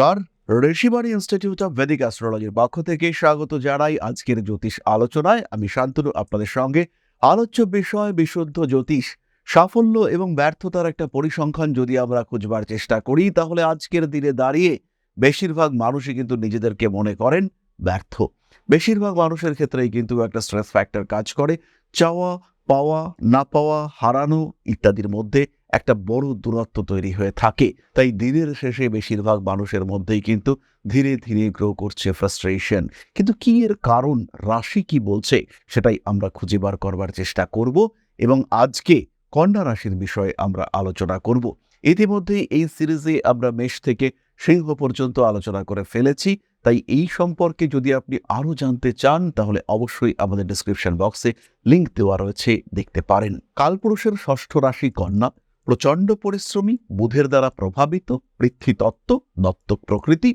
নমস্কার। Rishibani institute of Vedic অ্যাস্ট্রোলজির পক্ষ থেকে স্বাগত জানাই আজকের জ্যোতিষ আলোচনায়। আমি শান্তনু, আপনাদের সঙ্গে। আলোচ্য বিষয়, বিশুদ্ধ জ্যোতিষ, সাফল্য এবং ব্যর্থতার একটা পরিসংখ্যান যদি আমরা খুঁজবার চেষ্টা করি, তাহলে আজকের দিনে দাঁড়িয়ে বেশিরভাগ মানুষই কিন্তু নিজেদেরকে মনে করেন ব্যর্থ। বেশিরভাগ মানুষের ক্ষেত্রেই কিন্তু একটা স্ট্রেস ফ্যাক্টর কাজ করে। চাওয়া, পাওয়া, না পাওয়া, হারানো ইত্যাদির মধ্যে একটা বড় দূরত্ব তৈরি হয়ে থাকে। তাই দিনের শেষে বেশিরভাগ মানুষের মধ্যেই কিন্তু ধীরে ধীরে গ্রো করছে ফ্রাস্ট্রেশন কিন্তু কি এর কারণ? রাশি কি বলছে? সেটাই আমরা খুঁজে বার করবার চেষ্টা করব এবং আজকে কন্যা রাশির বিষয়ে আমরা আলোচনা করব। ইতিমধ্যেই এই সিরিজে আমরা মেষ থেকে সিংহ পর্যন্ত আলোচনা করে ফেলেছি। তাই এই সম্পর্কে যদি আপনি আরও জানতে চান, তাহলে অবশ্যই আমাদের ডিসক্রিপশন বক্সে লিংক দেওয়া রয়েছে, দেখতে পারেন। কালপুরুষের ষষ্ঠ রাশি কন্যা। প্রচণ্ড পরিশ্রমী, বুধের দ্বারা প্রভাবিত পৃথ্বীতত্ত্ব দত্তক প্রকৃতি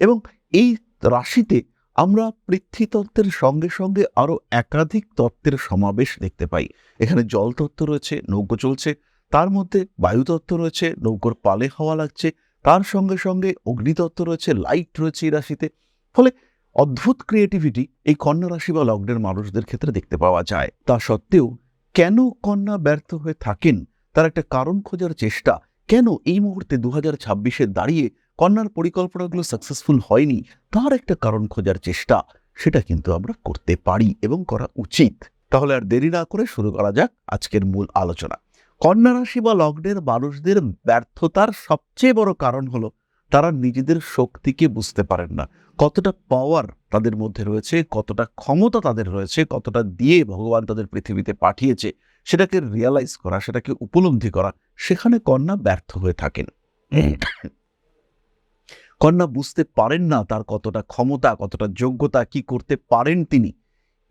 এবং এই রাশিতে আমরা পৃথ্বীতত্ত্বের সঙ্গে সঙ্গে আরও একাধিক তত্ত্বের সমাবেশ দেখতে পাই। এখানে জলতত্ত্ব রয়েছে, নৌকো চলছে, তার মধ্যে বায়ুতত্ত্ব রয়েছে, নৌকোর পালে হাওয়া লাগছে, তার সঙ্গে সঙ্গে অগ্নিতত্ত্ব রয়েছে, লাইট রয়েছে এই রাশিতে। ফলে অদ্ভুত ক্রিয়েটিভিটি এই কন্যা রাশি বা লগ্নের মানুষদের ক্ষেত্রে দেখতে পাওয়া যায়। তা সত্ত্বেও কেন কন্যা ব্যর্থ হয়ে থাকেন? তার একটা কারণ খোঁজার চেষ্টা। কেন এই মুহূর্তে দু হাজার ছাব্বিশে দাঁড়িয়ে কন্যার পরিকল্পনাগুলো সাকসেসফুল হয়নি? তার একটা কারণ খোঁজার চেষ্টা। সেটা কিন্তু আমরা করতে পারি এবং করা উচিত। তাহলে আর দেরি না করে শুরু করা যাক আজকের মূল আলোচনা। কন্যা রাশি বা লগ্নের মানুষদের ব্যর্থতার সবচেয়ে বড় কারণ হলো, তারা নিজেদের শক্তিকে বুঝতে পারেন না। কতটা পাওয়ার তাদের মধ্যে রয়েছে, কতটা ক্ষমতা তাদের রয়েছে, কতটা দিয়ে ভগবান তাদের পৃথিবীতে পাঠিয়েছে সেটাকে রিয়ালাইজ করা সেটাকে উপলব্ধি করা সেখানে কন্যা ব্যর্থ হয়ে থাকেন। কন্যা বুঝতে পারেন না তার কতটা ক্ষমতা কতটা যোগ্যতা কি করতে পারেন তিনি।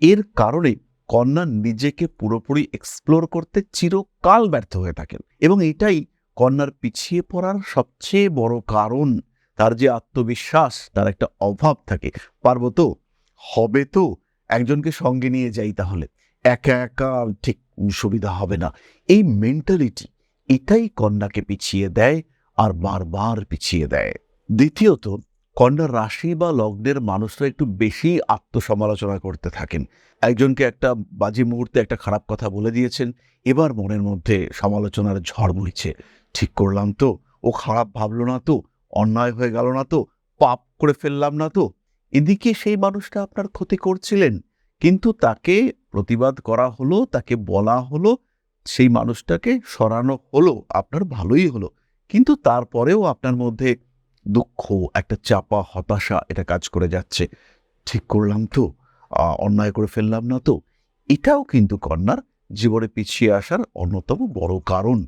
এর কারণে কন্যা নিজেকে পুরোপুরি এক্সপ্লোর করতে চিরকাল ব্যর্থ হয়ে থাকেন। এবং এটাই কন্যার পিছিয়ে পড়ার সবচেয়ে বড় কারণ। তার যে আত্মবিশ্বাস তার একটা অভাব থাকে। পারব তো? হবে তো? একজনকে সঙ্গে নিয়ে যাই তাহলে। একা একা ঠিক সুবিধা হবে না। এই মেন্টালিটি এটাই কন্যাকে পিছিয়ে দেয় আর বারবার পিছিয়ে দেয়। দ্বিতীয়ত, কন্যা রাশি বা লগ্নের মানুষরা একটু বেশি আত্মসমালোচনা করতে থাকেন। একজনকে একটা বাজে মুহূর্তে একটা খারাপ কথা বলে দিয়েছেন, এবার মনের মধ্যে সমালোচনার ঝড় বইছে। ঠিক করলাম তো, ও খারাপ ভাবলো না তো, অন্যায় হয়ে গেল না তো, পাপ করে ফেললাম না তো। এদিকে সেই মানুষটা আপনার ক্ষতি করছিলেন, কিন্তু তাকে প্রতিবাদ করা হলো, তাকে বলা হলো, সেই মানুষটাকে সরানো হলো, আপনার ভালোই হলো। কিন্তু তারপরেও আপনার মধ্যে দুঃখ, একটা চাপা হতাশা এটা কাজ করে যাচ্ছে। ঠিক করলাম তো অন্যায় করে ফেললাম না তো। এটাও কিন্তু কন্যার জীবনে পিছিয়ে আসার অন্যতম বড় কারণ।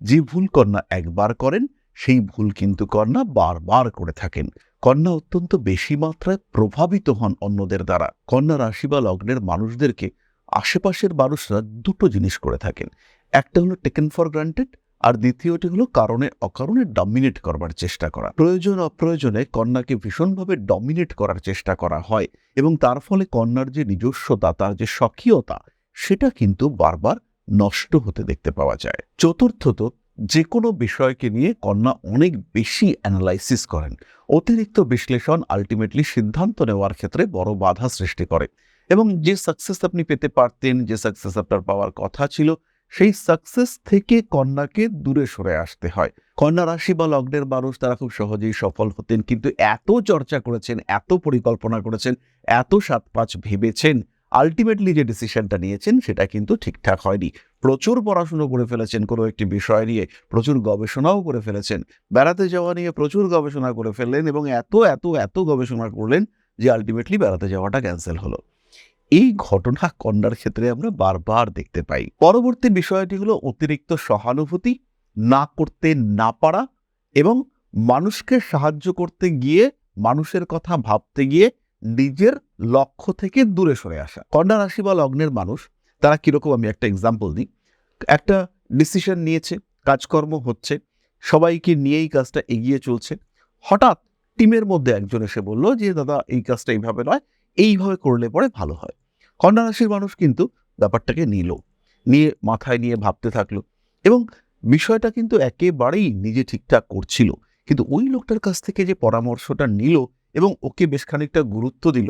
যে ভুল কন্যা একবার করেন, সেই ভুল কিন্তু কন্যা বারবার করে থাকেন। কন্যা অত্যন্ত বেশি মাত্রায় প্রভাবিত হন অন্যদের দ্বারা। কন্যা রাশি বা লগ্নের মানুষদেরকে আশেপাশের মানুষরা দুটো জিনিস করে থাকেন। একটা হলো টেকেন ফর গ্রান্টেড আর দ্বিতীয়টি হলো কারণে অকারণে ডমিনেট করবার চেষ্টা করা। প্রয়োজন অপ্রয়োজনে কন্যাকে ভীষণভাবে ডমিনেট করার চেষ্টা করা হয়, এবং তার ফলে কন্যার যে নিজস্বতা, তার যে স্বকীয়তা, সেটা কিন্তু বারবার নষ্ট হতে দেখতে পাওয়া যায়। চতুর্থত যে কোনো বিষয়কে নিয়ে কন্যা অনেক বেশি অ্যানালাইসিস করেন। অতিরিক্ত বিশ্লেষণ আলটিমেটলি সিদ্ধান্ত নেওয়ার ক্ষেত্রে বড় বাধা সৃষ্টি করে। এবং যে সাকসেস আপনি পেতে পারতেন, যে সাকসেস আপনার পাওয়ার কথা ছিল, সেই সাকসেস থেকে কন্যাকে দূরে সরে আসতে হয়। কন্যা রাশি বা লগ্নের মানুষ তারা খুব সহজেই সফল হতেন, কিন্তু এত চর্চা করেছেন, এত পরিকল্পনা করেছেন, এত সাত পাঁচ ভেবেছেন আলটিমেটলি যে ডিসিশনটা নিয়েছেন, সেটা কিন্তু ঠিকঠাক হয়নি। প্রচুর পড়াশুনো করে ফেলেছেন কোনো একটি বিষয় নিয়ে, প্রচুর গবেষণাও করে ফেলেছেন। বেড়াতে যাওয়া নিয়ে প্রচুর গবেষণা করে ফেললেন এবং এত এত এত গবেষণা করলেন যে আলটিমেটলি বেড়াতে যাওয়াটা ক্যান্সেল হলো। এই ঘটনা কন্যার ক্ষেত্রে আমরা বারবার দেখতে পাই। পরবর্তী বিষয়টি হলো অতিরিক্ত সহানুভূতি, না করতে না পারা এবং মানুষকে সাহায্য করতে গিয়ে, মানুষের কথা ভাবতে গিয়ে নিজের লক্ষ্য থেকে দূরে সরে আসা। কন্যা রাশি বা লগ্নের মানুষ, তারা কীরকম আমি একটা এক্সাম্পল দিই। একটা ডিসিশন নিয়েছে, কাজকর্ম হচ্ছে, সবাইকে নিয়েই কাজটা এগিয়ে চলছে। হঠাৎ টিমের মধ্যে একজন এসে বলল যে, দাদা, এই কাজটা এইভাবে নয় এইভাবে করলে পরে ভালো হয়। কন্যা রাশির মানুষ কিন্তু ব্যাপারটাকে নিল, নিয়ে মাথায় নিয়ে ভাবতে থাকল এবং বিষয়টা কিন্তু একেবারেই নিজে ঠিকঠাক করছিল। কিন্তু ওই লোকটার কাছ থেকে যে পরামর্শটা নিল এবং ওকে বেশ খানিকটা গুরুত্ব দিল,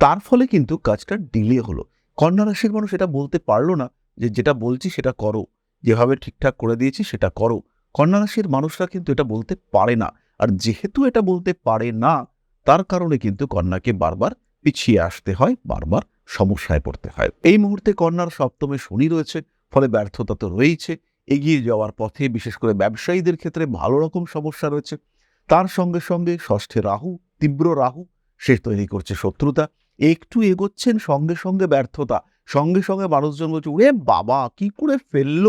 তার ফলে কিন্তু কাজটা ডিলে হলো। কন্যা রাশির মানুষ এটা বলতে পারল না যে, যেটা বলছি সেটা করো। যেভাবে ঠিকঠাক করে দিয়েছি সেটা করো। কন্যা রাশির মানুষরা কিন্তু এটা বলতে পারে না। আর যেহেতু এটা বলতে পারে না, তার কারণে কিন্তু কন্যাকে বারবার পিছিয়ে আসতে হয়, বারবার সমস্যায় পড়তে হয়। এই মুহূর্তে কন্যার সপ্তমে শনি রয়েছে, ফলে ব্যর্থতা তো রয়েছে এগিয়ে যাওয়ার পথে, বিশেষ করে ব্যবসায়ীদের ক্ষেত্রে ভালো রকম সমস্যা রয়েছে। তার সঙ্গে সঙ্গে ষষ্ঠে রাহু, তীব্র রাহু, সে তৈরি করছে শত্রুতা। একটু এগোচ্ছেন, সঙ্গে সঙ্গে ব্যর্থতা। সঙ্গে সঙ্গে মানুষজন বলছে, ওরে বাবা, কি করে ফেলল?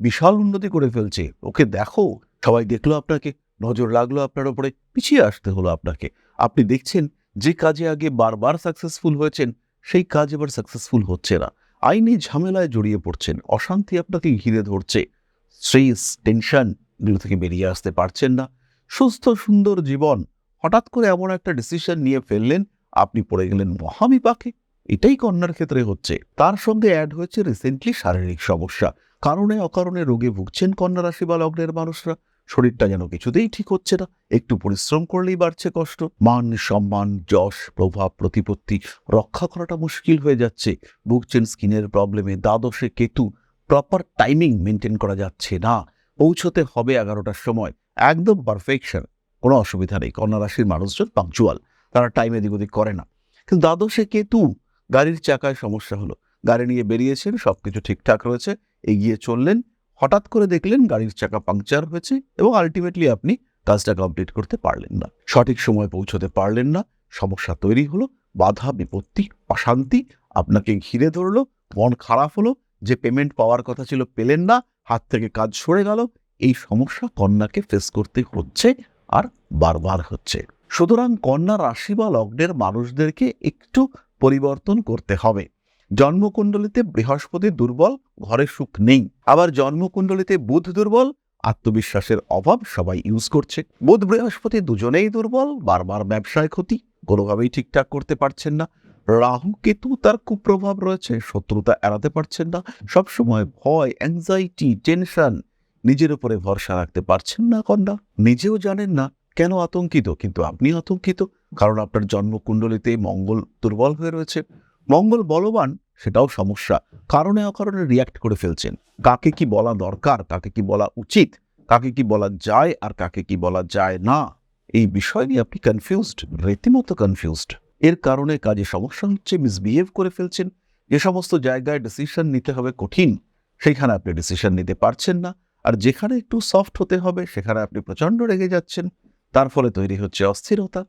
বিশাল উন্নতি করে ফেলছে। ওকে দেখো, সবাই দেখল আপনাকে, নজর লাগল আপনার ওপরে, পিছিয়ে আসতে হলো আপনাকে। আপনি দেখছেন যে কাজে আগে বারবার সাকসেসফুল হয়েছেন, সেই কাজ এবার সাকসেসফুল হচ্ছে না। আইনি ঝামেলায় জড়িয়ে পড়ছেন, অশান্তি আপনাকে ঘিরে ধরছে। স্ট্রেস টেনশন এগুলো থেকে বেরিয়ে আসতে পারছেন না। সুস্থ, সুন্দর জীবন, হঠাৎ করে এমন একটা ডিসিশন নিয়ে ফেললেন, আপনি পড়ে গেলেন মহাবিপাকে। এটাই কন্যার ক্ষেত্রে হচ্ছে। তার সঙ্গে অ্যাড হয়েছে রিসেন্টলি শারীরিক সমস্যা। কারণে অকারণে রোগে ভুগছেন কন্যা রাশি বা লগ্নের মানুষরা। শরীরটা যেন কিছুতেই ঠিক হচ্ছে না। একটু পরিশ্রম করলেই বাড়ছে কষ্ট। মান সম্মান, যশ, প্রভাব, প্রতিপত্তি রক্ষা করাটা মুশকিল হয়ে যাচ্ছে। ভুগছেন স্কিনের প্রবলেমে, দ্বাদশে কেতু প্রপার টাইমিং মেনটেন করা যাচ্ছে না। পৌঁছতে হবে এগারোটার সময়। একদম পারফেকশন। কোনো অসুবিধা নেই। কন্যা রাশির মানুষজন পাংচুয়াল। তারা টাইমে দিক ওদিক করে না। কিন্তু দ্বাদশে কেতু, গাড়ির চাকায় সমস্যা হলো। গাড়ি নিয়ে বেরিয়েছেন, সবকিছু ঠিকঠাক রয়েছে। এগিয়ে চললেন। হঠাৎ করে দেখলেন গাড়ির চাকা পাংচার হয়েছে এবং আলটিমেটলি আপনি কাজটা কমপ্লিট করতে পারলেন না। সঠিক সময় পৌঁছতে পারলেন না, সমস্যা তৈরি হলো, বাধা, বিপত্তি, অশান্তি আপনাকে ঘিরে ধরলো, মন খারাপ হলো, যে পেমেন্ট পাওয়ার কথা ছিল পেলেন না, হাত থেকে কাজ সরে গেল, এই সমস্যা কন্যাকে ফেস করতে হচ্ছে আর বারবার হচ্ছে। সুতরাং কন্যা রাশি বা লগ্নের মানুষদেরকে একটু পরিবর্তন করতে হবে। জন্মকুণ্ডলিতে বৃহস্পতি দুর্বল, ঘরে সুখ নেই। আবার জন্মকুণ্ডলিতে বুধ দুর্বল, আত্মবিশ্বাসের অভাব সবাই ইউজ করছে। বুধ বৃহস্পতি দুজনেই দুর্বল, বারবার ব্যবসায় ক্ষতি কোনোভাবেই ঠিকঠাক করতে পারছেন না। রাহু কেতু তার কুপ্রভাব রয়েছে, শত্রুতা এড়াতে পারছেন না। সবসময় ভয় অ্যাংজাইটি টেনশন নিজের উপরে ভরসা রাখতে পারছেন না কন্যা। নিজেও জানেন না কেন আতঙ্কিত, কিন্তু আপনি আতঙ্কিত, কারণ আপনার জন্মকুণ্ডলিতে মঙ্গল দুর্বল হয়ে রয়েছে। মঙ্গল বলবান, সেটাও সমস্যা। কারণে অকারণে রিয়াক্ট করে ফেলছেন। কাকে কি বলা দরকার, কাকে কি বলা উচিত, কাকে কি বলা যায় আর কাকে কি বলা যায় না, এই বিষয় নিয়ে আপনি কনফিউজড রীতিমতো কনফিউজড এর কারণে কাজে সমস্যা হচ্ছে মিসবিহেভ করে ফেলছেন। যে সমস্ত জায়গায় ডিসিশন নিতে হবে কঠিন, সেখানে আপনি ডিসিশন নিতে পারছেন না। আর যেখানে একটু সফট হতে হবে, সেখানে আপনি প্রচণ্ড রেগে যাচ্ছেন। তার ফলে তৈরি হচ্ছে অস্থিরতা।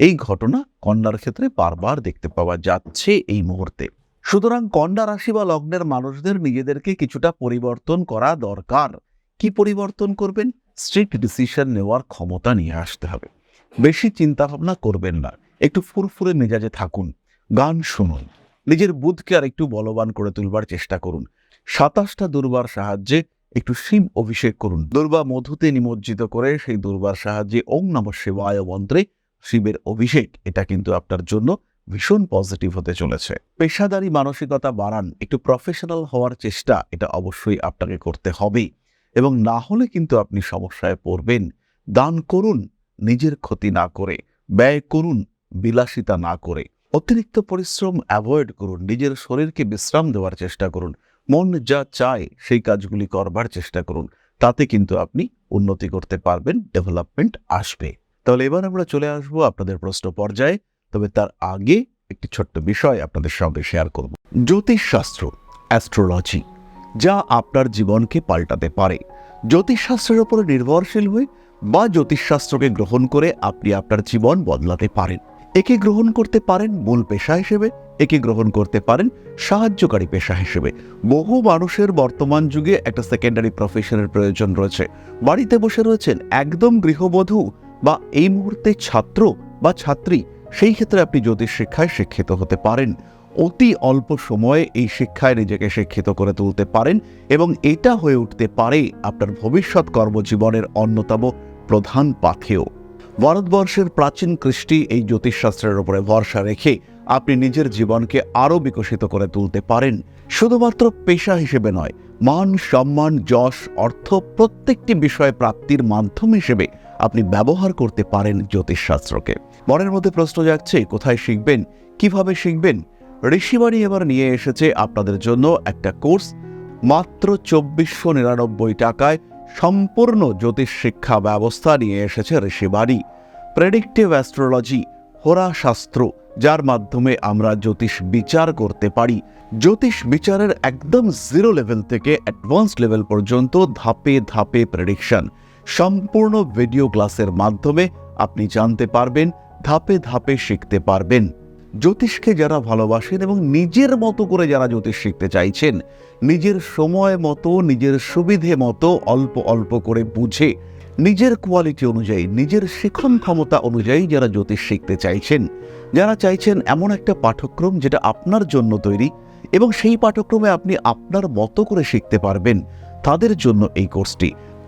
এই ঘটনা কন্যার ক্ষেত্রে বারবার দেখতে পাওয়া যাচ্ছে এই মুহূর্তে। সুতরাং কন্যা রাশি বা লগ্নের মানুষদের নিজেদেরকে কিছুটা পরিবর্তন করা দরকার। কি পরিবর্তন করবেন? স্ট্রিক্ট ডিসিশন নেওয়ার ক্ষমতা নিয়ে আসতে হবে। বেশি চিন্তা ভাবনা করবেন না। একটু ফুরফুরে মেজাজে থাকুন। গান শুনুন। নিজের বুধকে আর একটু বলবান করে তুলবার চেষ্টা করুন। সাতাশটা দুর্বার সাহায্যে একটু শিব অভিষেক করুন। দুর্বা মধুতে নিমজ্জিত করে সেই দুর্বার সাহায্যে ওং নম শিবায় মন্ত্রে শিবের অভিষেক, এটা কিন্তু আপনার জন্য ভীষণ পজিটিভ হতে চলেছে। পেশাদারি মানসিকতা বাড়ান, একটু প্রফেশনাল হওয়ার চেষ্টা, এটা অবশ্যই আপনাকে করতে হবে এবং না হলে কিন্তু আপনি সমস্যায় পড়বেন। দান করুন, নিজের ক্ষতি না করে, ব্যয় করুন, বিলাসিতা না করে। অতিরিক্ত পরিশ্রম অ্যাভয়েড করুন, নিজের শরীরকে বিশ্রাম দেওয়ার চেষ্টা করুন। মন যা চায়, সেই কাজগুলি করবার চেষ্টা করুন। তাতে কিন্তু আপনি উন্নতি করতে পারবেন ডেভেলপমেন্ট আসবে। তাহলে এবার আমরা চলে আসব আপনাদের প্রশ্ন পর্যায়ে, তবে তার আগে একটি ছোট্ট বিষয় আপনাদের সঙ্গে শেয়ার করব। জ্যোতিষশাস্ত্র অ্যাস্ট্রোলজি যা আপনার জীবনকে পাল্টাতে পারে। জ্যোতিষশাস্ত্রের উপরে নির্ভরশীল হয়ে বা জ্যোতিষশাস্ত্রকে গ্রহণ করে আপনি আপনার জীবন বদলাতে পারেন। একে গ্রহণ করতে পারেন মূল পেশা হিসেবে, একে গ্রহণ করতে পারেন সাহায্যকারী পেশা হিসেবে। বহু মানুষের বর্তমান যুগে একটা সেকেন্ডারি প্রফেশনের প্রয়োজন রয়েছে। বাড়িতে বসে রয়েছেন একদম গৃহবধূ বা এই মুহূর্তে ছাত্র বা ছাত্রী, সেই ক্ষেত্রে আপনি জ্যোতিষ শিক্ষায় শিক্ষিত হতে পারেন, অতি অল্প সময়ে এই শিক্ষায় নিজেকে শিক্ষিত করে তুলতে পারেন এবং এটা হয়ে উঠতে পারে আপনার ভবিষ্যৎ কর্মজীবনের অন্যতম প্রধান পাথেয়। ভারতবর্ষের প্রাচীন কৃষ্টি এই জ্যোতিষশাস্ত্রের উপরে ভরসা রেখে আপনি নিজের জীবনকে আরও বিকশিত করে তুলতে পারেন। শুধুমাত্র পেশা হিসেবে নয়, মান, সম্মান, যশ, অর্থ প্রত্যেকটি বিষয় প্রাপ্তির মাধ্যম হিসেবে আপনি ব্যবহার করতে পারেন জ্যোতিষশাস্ত্রকে। মনের মধ্যে প্রশ্ন যাচ্ছে কোথায় শিখবেন, কীভাবে শিখবেন? ঋষিবাণী এবার নিয়ে এসেছে আপনাদের জন্য একটা কোর্স, মাত্র চব্বিশশো নিরানব্বই টাকায় সম্পূর্ণ জ্যোতিষ শিক্ষা ব্যবস্থা নিয়ে এসেছে ঋষিবাণী। প্রেডিক্টিভ অ্যাস্ট্রোলজি হোরা শাস্ত্র, যার মাধ্যমে আমরা জ্যোতিষ বিচার করতে পারি। জ্যোতিষ বিচারের একদম জিরো লেভেল থেকে অ্যাডভান্স লেভেল পর্যন্ত ধাপে ধাপে প্রেডিকশন সম্পূর্ণ ভিডিও ক্লাসের মাধ্যমে আপনি জানতে পারবেন, ধাপে ধাপে শিখতে পারবেন। জ্যোতিষকে যারা ভালোবাসেন এবং নিজের মতো করে যারা জ্যোতিষ শিখতে চাইছেন, নিজের সময় মতো, নিজের সুবিধে মতো অল্প অল্প করে বুঝে, নিজের কোয়ালিটি অনুযায়ী, নিজের শিখন ক্ষমতা অনুযায়ী যারা জ্যোতিষ শিখতে চাইছেন, যারা চাইছেন এমন একটা পাঠ্যক্রম যেটা আপনার জন্য তৈরি এবং সেই পাঠ্যক্রমে আপনি আপনার মতো করে শিখতে পারবেন, তাদের জন্য এই কোর্সটি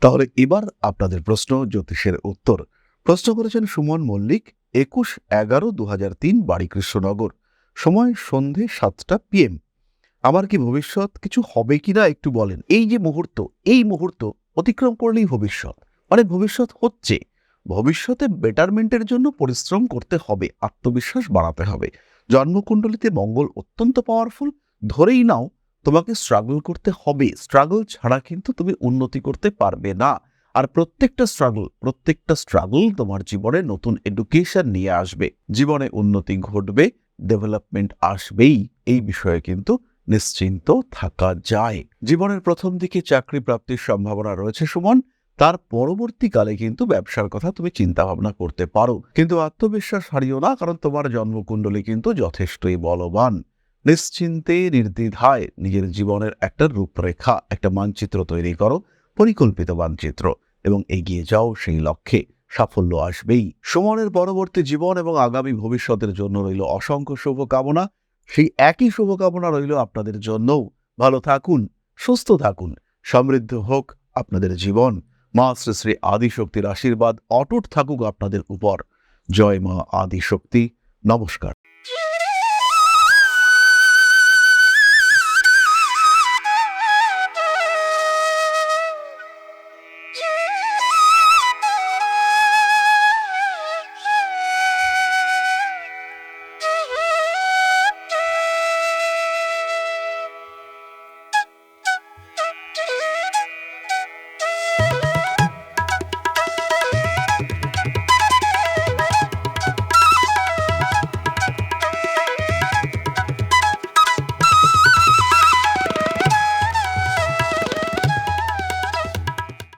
তাহলে এবার আপনাদের প্রশ্ন, জ্যোতিষের উত্তর। প্রশ্ন করেছেন সুমন মল্লিক, একুশ এগারো দু হাজার তিন বাড়ি কৃষ্ণনগর সময় সন্ধে সাতটা পিএম। আমার কি ভবিষ্যৎ কিছু হবে কিনা একটু বলেন। এই যে মুহূর্ত, এই মুহূর্ত অতিক্রম করলেই ভবিষ্যৎ। মানে ভবিষ্যৎ হচ্ছে। ভবিষ্যতে বেটারমেন্টের জন্য পরিশ্রম করতে হবে, আত্মবিশ্বাস বাড়াতে হবে। জন্মকুণ্ডলিতে মঙ্গল অত্যন্ত পাওয়ারফুল ধরেই নাও তোমাকে স্ট্রাগল করতে হবে। স্ট্রাগল ছাড়া কিন্তু তুমি উন্নতি করতে পারবে না। আর প্রত্যেকটা স্ট্রাগল প্রত্যেকটা স্ট্রাগল তোমার জীবনে নতুন এডুকেশন নিয়ে আসবে। জীবনে উন্নতি ঘটবে ডেভেলপমেন্ট আসবেই। এই বিষয়ে কিন্তু নিশ্চিন্ত থাকা যায়। জীবনের প্রথম দিকে চাকরি প্রাপ্তির সম্ভাবনা রয়েছে সুমন। তার পরবর্তীকালে কিন্তু ব্যবসার কথা তুমি চিন্তা ভাবনা করতে পারো। কিন্তু আত্মবিশ্বাস হারিও না, কারণ তোমার জন্মকুণ্ডলী কিন্তু যথেষ্টই বলবান। নিশ্চিন্তে, নির্দ্বিধায় নিজের জীবনের একটা রূপরেখা, একটা মানচিত্র তৈরি করো, পরিকল্পিত মানচিত্র, এবং এগিয়ে যাও সেই লক্ষ্যে। সাফল্য আসবেই। সুমনের পরবর্তী জীবন এবং আগামী ভবিষ্যতের জন্য রইল অসংখ্য শুভকামনা। সেই একই শুভকামনা রইল আপনাদের জন্যও। ভালো থাকুন, সুস্থ থাকুন, সমৃদ্ধ হোক আপনাদের জীবন। মা শ্রী শ্রী আদিশক্তির আশীর্বাদ অটুট থাকুক আপনাদের উপর। জয় মা আদিশক্তি। নমস্কার।